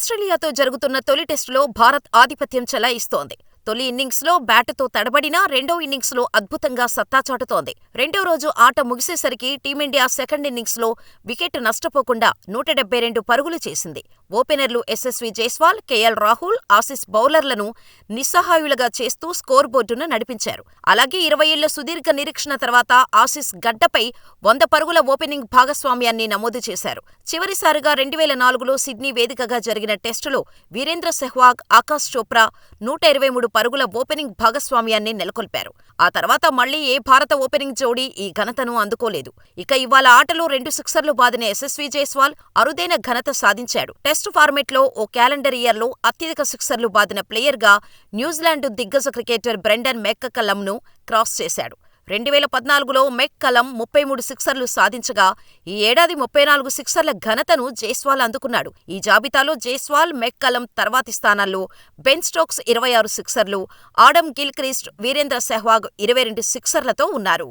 ఆస్ట్రేలియాతో జరుగుతున్న తొలి టెస్టులో భారత్ ఆధిపత్యం చెలాయిస్తోంది. తొలి ఇన్నింగ్స్లో బ్యాటుతో తడబడినా రెండో ఇన్నింగ్స్లో అద్భుతంగా సత్తా చాటుతోంది. రెండో రోజు ఆట ముగిసేసరికి టీమిండియా సెకండ్ ఇన్నింగ్స్లో వికెట్ నష్టపోకుండా నూట డెబ్బై రెండు పరుగులు చేసింది. ఓపెనర్లు SSV Jaiswal, KL Rahul, Aussies బౌలర్లను నిస్సహాయులుగా చేస్తూ స్కోర్ బోర్డును నడిపించారు. అలాగే ఇరవై ఏళ్ళ సుదీర్ఘ నిరీక్షణ తర్వాత ఆసీస్ గడ్డపై వంద పరుగుల ఓపెనింగ్ భాగస్వామ్యాన్ని నమోదు చేశారు. చివరిసారిగా రెండువేల నాలుగులో సిడ్నీ వేదికగా జరిగిన టెస్టులో వీరేంద్ర సెహ్వాగ్, ఆకాశ్ చోప్రా నూట ఇరవై మూడు పరుగుల ఓపెనింగ్ భాగస్వామ్యాన్ని నెలకొల్పారు. ఆ తర్వాత మళ్ళీ ఏ భారత ఓపెనింగ్ జోడీ ఈ ఘనతను అందుకోలేదు. ఇక ఇవాళ ఆటలో రెండు సిక్సర్లు బాదిన యశస్వీ జైస్వాల్ అరుదైన ఘనత సాధించాడు. టెస్టు ఫార్మెట్లో ఓ క్యాలెండర్ ఇయర్లో అత్యధిక సిక్సర్లు బాదిన ప్లేయర్గా న్యూజిలాండ్ దిగ్గజ క్రికెటర్ బ్రెండన్ మెక్కకలంను క్రాస్ చేశాడు. రెండువేల పద్నాలుగులో మెక్ కలం ముప్పై మూడు సిక్సర్లు సాధించగా ఈ ఏడాది ముప్పై నాలుగు సిక్సర్ల ఘనతను జైస్వాల్ అందుకున్నాడు. ఈ జాబితాలో జైస్వాల్, మెక్ కలం తర్వాతి స్థానాల్లో బెన్ స్టోక్స్ ఇరవై ఆరు సిక్సర్లు, ఆడమ్ గిల్క్రిస్ట్, వీరేంద్ర సెహ్వాగ్ ఇరవై రెండు సిక్సర్లతో ఉన్నారు.